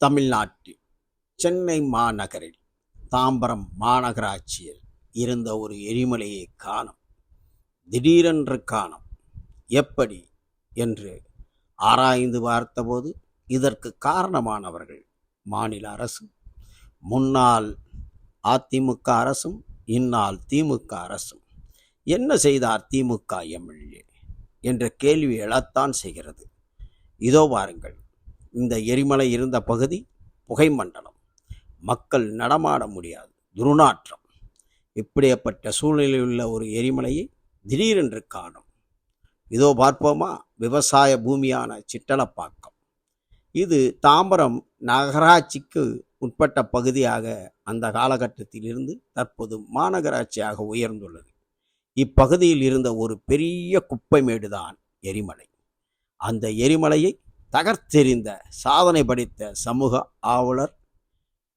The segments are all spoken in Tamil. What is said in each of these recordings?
தமிழ்நாட்டில் சென்னை மாநகரில் தாம்பரம் மாநகராட்சியில் இருந்த ஒரு எரிமலையை காணும். திடீரென்று காணும். எப்படி என்று ஆராய்ந்து பார்த்தபோது இதற்கு காரணமானவர்கள் மாநில அரசும் முன்னாள் அதிமுக அரசும் இந்நாள் திமுக அரசும். என்ன செய்தார் திமுக எம்எல்ஏ? என்ற கேள்வி எழத்தான் செய்கிறது. இதோ பாருங்கள். இந்த எரிமலை இருந்த பகுதி புகை மண்டலம் மக்கள் நடமாட முடியாது. துர்நாற்றம். இப்படியப்பட்ட சூழ்நிலையில் உள்ள ஒரு எரிமலையை திடீரென்று காணும். இதோ பார்ப்போமா? விவசாய பூமியான சிட்டலப்பாக்கம் இது தாம்பரம் நகராட்சிக்கு உட்பட்ட பகுதியாக அந்த காலகட்டத்தில் இருந்து தற்போது மாநகராட்சியாக உயர்ந்துள்ளது. இப்பகுதியில் இருந்த ஒரு பெரிய குப்பை மேடுதான் எரிமலை. அந்த எரிமலையை தகர்த்தெறிந்த சாதனை படைத்த சமூக ஆவலர்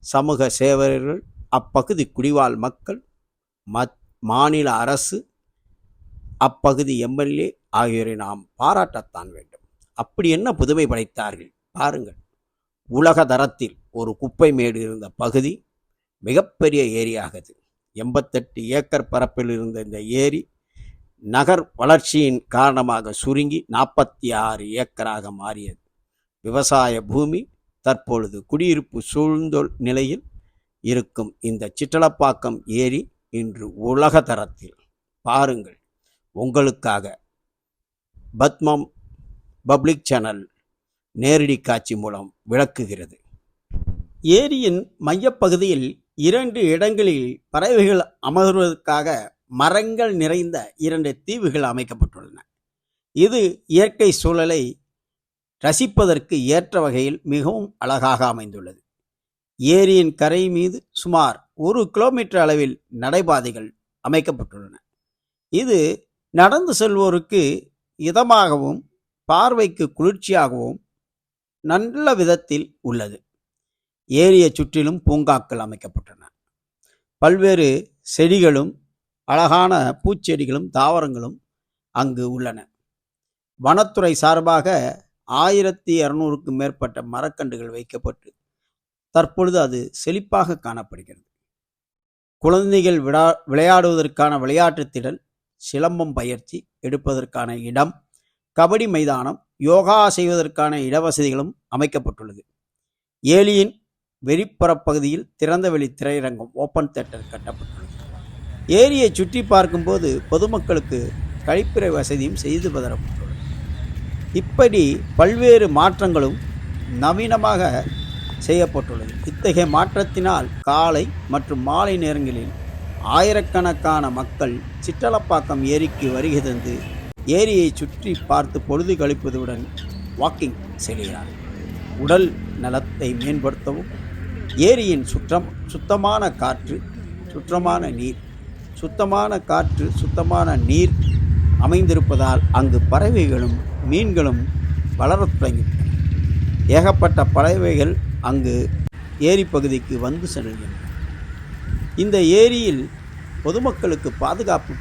சமூக சேவகர்கள் அப்பகுதி குடிவாழ் மக்கள் மத் மாநில அரசு அப்பகுதி எம்எல்ஏ ஆகியோரை நாம் பாராட்டத்தான் வேண்டும். அப்படி என்ன புதுமை படைத்தார்கள்? பாருங்கள். உலக தரத்தில் ஒரு குப்பை மேடு இருந்த பகுதி மிகப்பெரிய ஏரியாகுது. எண்பத்தெட்டு ஏக்கர் பரப்பில் இருந்த இந்த ஏரி நகர் வளர்ச்சியின் காரணமாக சுருங்கி நாற்பத்தி ஆறு ஏக்கராக மாறியது. விவசாய பூமி தற்பொழுது குடியிருப்பு சூழ்ந்தொல் நிலையில் இருக்கும். இந்த சிற்றலப்பாக்கம் ஏரி இன்று உலக தரத்தில். பாருங்கள். உங்களுக்காக பத்மம் பப்ளிக் சேனல் நேரடி காட்சி மூலம் விளக்குகிறது. ஏரியின் மையப்பகுதியில் இரண்டு இடங்களில் பறவைகள் அமர்வதற்காக மரங்கள் நிறைந்த இரண்டு தீவுகள் அமைக்கப்பட்டுள்ளன. இது இயற்கை சூழலை ரசிப்பதற்கு ஏற்ற வகையில் மிகவும் அழகாக அமைந்துள்ளது. ஏரியின் கரை மீது சுமார் ஒரு கிலோமீட்டர் அளவில் நடைபாதைகள் அமைக்கப்பட்டுள்ளன. இது நடந்து செல்வோருக்கு இதமாகவும் பார்வைக்கு குளிர்ச்சியாகவும் நல்ல விதத்தில் உள்ளது. ஏரியை சுற்றிலும் பூங்காக்கள் அமைக்கப்பட்டன. பல்வேறு செடிகளும் அழகான பூச்செடிகளும் தாவரங்களும் அங்கு உள்ளன. வனத்துறை சார்பாக ஆயிரத்தி இரநூறுக்கும் மேற்பட்ட மரக்கன்றுகள் வைக்கப்பட்டு தற்பொழுது அது செழிப்பாக காணப்படுகிறது. குழந்தைகள் விடா விளையாடுவதற்கான விளையாட்டு திடல் சிலம்பம் பயிற்சி எடுப்பதற்கான இடம் கபடி மைதானம் யோகா செய்வதற்கான இடவசதிகளும் அமைக்கப்பட்டுள்ளது. ஏலியின் வெளிப்புறப்பகுதியில் திறந்தவெளி திரையரங்கம் ஓப்பன் தேட்டர் கட்டப்பட்டுள்ளது. ஏரியை சுற்றி பார்க்கும்போது பொதுமக்களுக்கு கழிப்பிறை வசதியும் செய்து தரப்பட்டுள்ளது இப்படி பல்வேறு மாற்றங்களும் நவீனமாக செய்யப்பட்டுள்ளது. இத்தகைய மாற்றத்தினால் காலை மற்றும் மாலை நேரங்களில் ஆயிரக்கணக்கான மக்கள் சிற்றலப்பாக்கம் ஏரிக்கு வருகை தந்து ஏரியை சுற்றி பார்த்து பொழுது கழிப்பதுடன் வாக்கிங் செல்கிறார் உடல் நலத்தை மேம்படுத்தவும் ஏரியின் சுற்றம் சுத்தமான காற்று சுற்றமான நீர் சுத்தமான காற்று சுத்தமான நீர் அமைந்திருப்பதால் அங்கு பறவைகளும் மீன்களும் வளரத் தொடங்கிவிட்டன ஏகப்பட்ட பறவைகள் அங்கு ஏரி பகுதிக்கு வந்து செல்கின்றன. இந்த ஏரியில் பொதுமக்களுக்கு பாதுகாப்பு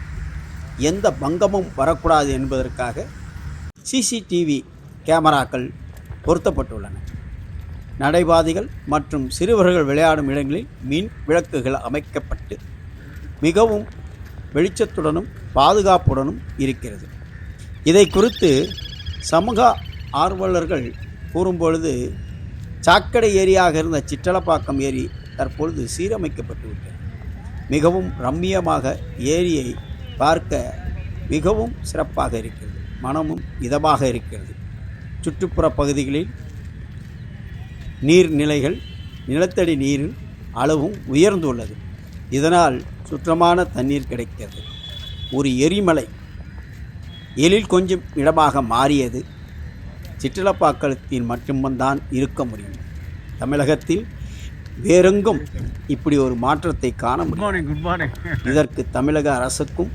எந்த பங்கமும் வரக்கூடாது என்பதற்காக சிசிடிவி கேமராக்கள் பொருத்தப்பட்டுள்ளன. நடைபாதைகள் மற்றும் சிறுவர்கள் விளையாடும் இடங்களில் மின் விளக்குகள் அமைக்கப்பட்டு மிகவும் வெளிச்சத்துடனும் பாதுகாப்புடனும் இருக்கிறது. இதை குறித்து சமூக ஆர்வலர்கள் கூறும்பொழுது சாக்கடை ஏரியாக இருந்த சிற்றலப்பாக்கம் ஏரி தற்பொழுது சீரமைக்கப்பட்டு விட்டது மிகவும் ரம்மியமாக ஏரியை பார்க்க மிகவும் சிறப்பாக இருக்கிறது. மனமும் இதமாக இருக்கிறது. சுற்றுப்புற பகுதிகளில் நீர்நிலைகள் நிலத்தடி நீரின் அளவும் உயர்ந்துள்ளது. இதனால் சுற்றமான தண்ணீர் கிடைக்கிறது. ஒரு எரிமலை எழில் கொஞ்சம் இடமாக மாறியது. சிற்றலப்பாக்களத்தில் மட்டும்தான் இருக்க முடியும். தமிழகத்தில் வேறெங்கும் இப்படி ஒரு மாற்றத்தை காண முடியும். இதற்கு தமிழக அரசுக்கும்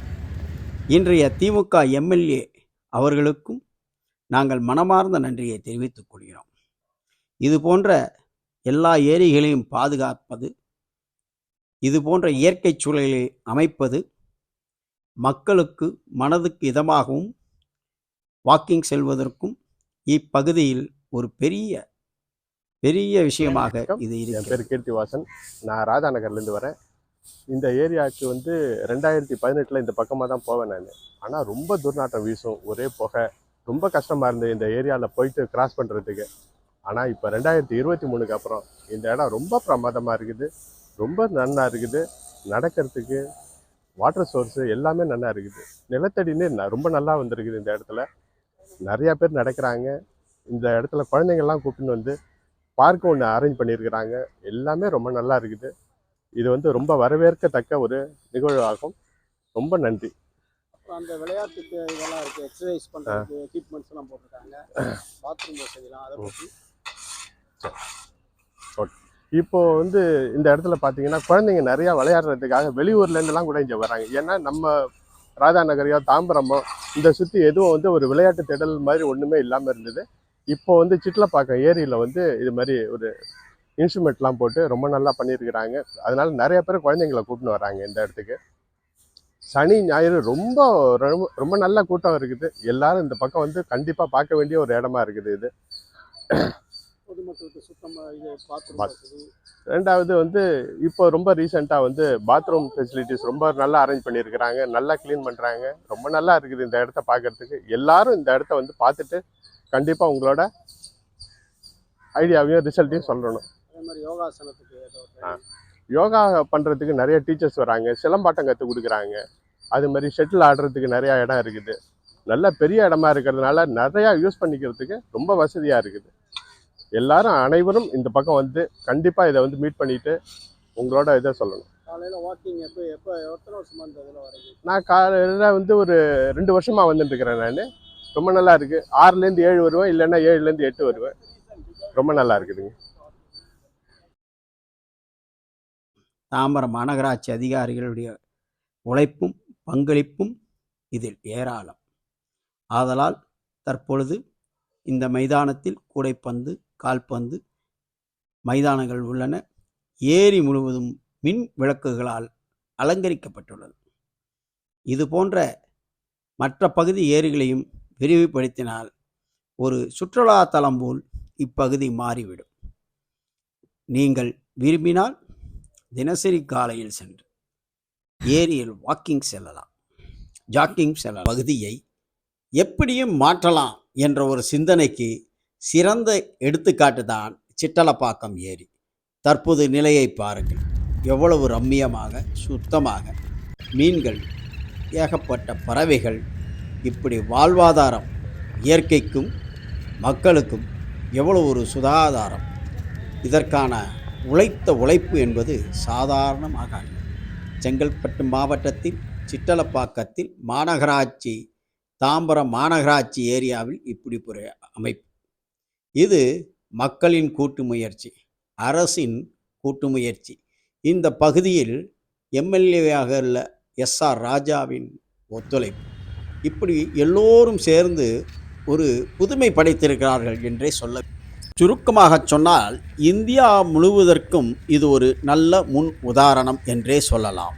இன்றைய திமுக எம்எல்ஏ அவர்களுக்கும் நாங்கள் மனமார்ந்த நன்றியை தெரிவித்துக் கொள்கிறோம். இது போன்ற எல்லா ஏரிகளையும் பாதுகாப்பது இது போன்ற இயற்கை சூழலை அமைப்பது மக்களுக்கு மனதுக்கு இதமாகவும் வாக்கிங் செல்வதற்கும் இப்பகுதியில் ஒரு பெரிய பெரிய விஷயமாக. இது என் பேர் கீர்த்திவாசன். நான் ராதா நகர்லேருந்து வரேன். இந்த ஏரியாவுக்கு வந்து ரெண்டாயிரத்தி பதினெட்டில் இந்த பக்கமாக தான் போவேன் நான். ஆனால் ரொம்ப துர்நாற்றம் வீசும் ஒரே புகை. ரொம்ப கஷ்டமாக இருந்தது இந்த ஏரியாவில் போயிட்டு கிராஸ் பண்ணுறதுக்கு ஆனால் இப்போ ரெண்டாயிரத்தி இருபத்தி மூணுக்கு அப்புறம் இந்த இடம் ரொம்ப பிரமாதமாக இருக்குது. ரொம்ப நல்லா இருக்குது. நடக்கிறதுக்கு வாட்டர் சோர்ஸு எல்லாமே நல்லா இருக்குது. நிலத்தடி நீர் ந- ரொம்ப நல்லா வந்திருக்குது இந்த இடத்துல. நிறையா பேர் நடக்கிறாங்க. இந்த இடத்துல குழந்தைங்கள்லாம் கூப்பிட்டு வந்து பார்க் ஒன்று அரேஞ்ச் பண்ணியிருக்கிறாங்க. எல்லாமே ரொம்ப நல்லா இருக்குது. இது வந்து ரொம்ப வரவேற்கத்தக்க ஒரு நிகழ்வாகும். ரொம்ப நன்றி. அப்புறம் அந்த விளையாட்டுக்கு இதெல்லாம் இருக்கு எக்ஸசைஸ் பண்றதுக்கு எக்யூப்மெண்ட்ஸ் எல்லாம் போட்டிருக்காங்க. பாத்ரூம் வசதிலாம் அதை பத்தி. இப்போ வந்து இந்த இடத்துல பார்த்தீங்கன்னா குழந்தைங்க நிறையா விளையாடுறதுக்காக வெளியூர்லேருந்துலாம் கூட இங்கே வராங்க. ஏன்னா நம்ம ராதா நகரையோ தாம்பரமோ இந்த சுற்றி எதுவும் வந்து ஒரு விளையாட்டு திடல் மாதிரி ஒன்றுமே இல்லாமல் இருந்தது. இப்போ வந்து சிட்லப்பாக்கம் ஏரியில் வந்து இது மாதிரி ஒரு இன்ஸ்ட்ருமெண்ட்லாம் போட்டு ரொம்ப நல்லா பண்ணியிருக்கிறாங்க. அதனால நிறைய பேர் குழந்தைங்கள கூப்பிட்டு வராங்க இந்த இடத்துக்கு. சனி ஞாயிறு ரொம்ப ரொம்ப ரொம்ப நல்ல கூட்டம் இருக்குது. எல்லாரும் இந்த பக்கம் வந்து கண்டிப்பாக பார்க்க வேண்டிய ஒரு இடமா இருக்குது இது. பொதுமக்களுக்கு சுத்தமா இது பாத்ரூம் ரெண்டாவது வந்து இப்போ ரொம்ப ரீசெண்டாக வந்து பாத்ரூம் ஃபெசிலிட்டிஸ் ரொம்ப நல்லா அரேஞ்ச் பண்ணியிருக்கிறாங்க. நல்லா க்ளீன் பண்ணுறாங்க ரொம்ப நல்லா இருக்குது இந்த இடத்த பார்க்கறதுக்கு எல்லாரும் இந்த இடத்த வந்து பார்த்துட்டு கண்டிப்பாக உங்களோட ஐடியாவையும் ரிசல்ட்டையும் சொல்லணும். அதே மாதிரி யோகாசனத்துக்கு. யோகா பண்ணுறதுக்கு நிறைய டீச்சர்ஸ் வராங்க. சிலம்பாட்டம் கற்றுக் கொடுக்குறாங்க. அது மாதிரி ஷட்டில் ஆடுறதுக்கு நிறையா இடம் இருக்குது. நல்ல பெரிய இடமா இருக்கிறதுனால நிறையா யூஸ் பண்ணிக்கிறதுக்கு ரொம்ப வசதியாக இருக்குது. எல்லாரும் அனைவரும் இந்த பக்கம் வந்து கண்டிப்பாக இதை வந்து மீட் பண்ணிட்டு உங்களோட இதை சொல்லணும். காலையில வாக்கிங் எப்போ எப்போ எத்தனை வருஷமா இந்த இதில் வரீங்க நான் காலையில் வந்து ஒரு ரெண்டு வருஷமாக வந்துட்டு இருக்கிறேன் நான். ரொம்ப நல்லா இருக்கு. ஆறுலேருந்து ஏழு வருவேன் இல்லைன்னா ஏழுலேருந்து எட்டு வருவேன். ரொம்ப நல்லா இருக்குதுங்க. தாம்பரம் மாநகராட்சி அதிகாரிகளுடைய உழைப்பும் பங்களிப்பும் இதில் ஏராளம். ஆதலால் தற்பொழுது இந்த மைதானத்தில் கூடைப்பந்து கால்பந்து மைதானங்கள் உள்ளன. ஏரி முழுவதும் மின் விளக்குகளால் அலங்கரிக்கப்பட்டுள்ளது. இது போன்ற மற்ற பகுதி ஏரிகளையும் விரிவுபடுத்தினால் ஒரு சுற்றுலா தலம் போல் இப்பகுதி மாறிவிடும். நீங்கள் விரும்பினால் தினசரி காலையில் சென்று ஏரியில் வாக்கிங் செல்லலாம். ஜாக்கிங் செல்லலாம். பகுதியை எப்படியும் மாற்றலாம் என்ற ஒரு சிந்தனைக்கு சிறந்த எடுத்துக்காட்டு தான் சிட்டலப்பாக்கம் ஏரி. தற்போது நிலையை பாருங்கள். எவ்வளவு ரம்மியமாக சுத்தமாக மீன்கள் ஏகப்பட்ட பறவைகள் இப்படி வாழ்வாதாரம் இயற்கைக்கும் மக்களுக்கும் எவ்வளவு ஒரு சுதாதாரம் இதற்கான உழைத்த உழைப்பு என்பது சாதாரணமாக அல்ல. செங்கல்பட்டு மாவட்டத்தில் சிட்டலப்பாக்கத்தில் மாநகராட்சி தாம்பரம் மாநகராட்சி ஏரியாவில் இப்படி ஒரு அமைப்பு இது மக்களின் கூட்டு முயற்சி அரசின் கூட்டு முயற்சி. இந்த பகுதியில் எம்எல்ஏவாக உள்ள எஸ்ஆர் ராஜாவின் ஒத்துழைப்பு. இப்படி எல்லோரும் சேர்ந்து ஒரு புதுமை படைத்திருக்கிறார்கள் என்றே சொல்ல சுருக்கமாக சொன்னால் இந்தியா முழுவதற்கும் இது ஒரு நல்ல முன் உதாரணம் என்றே சொல்லலாம்.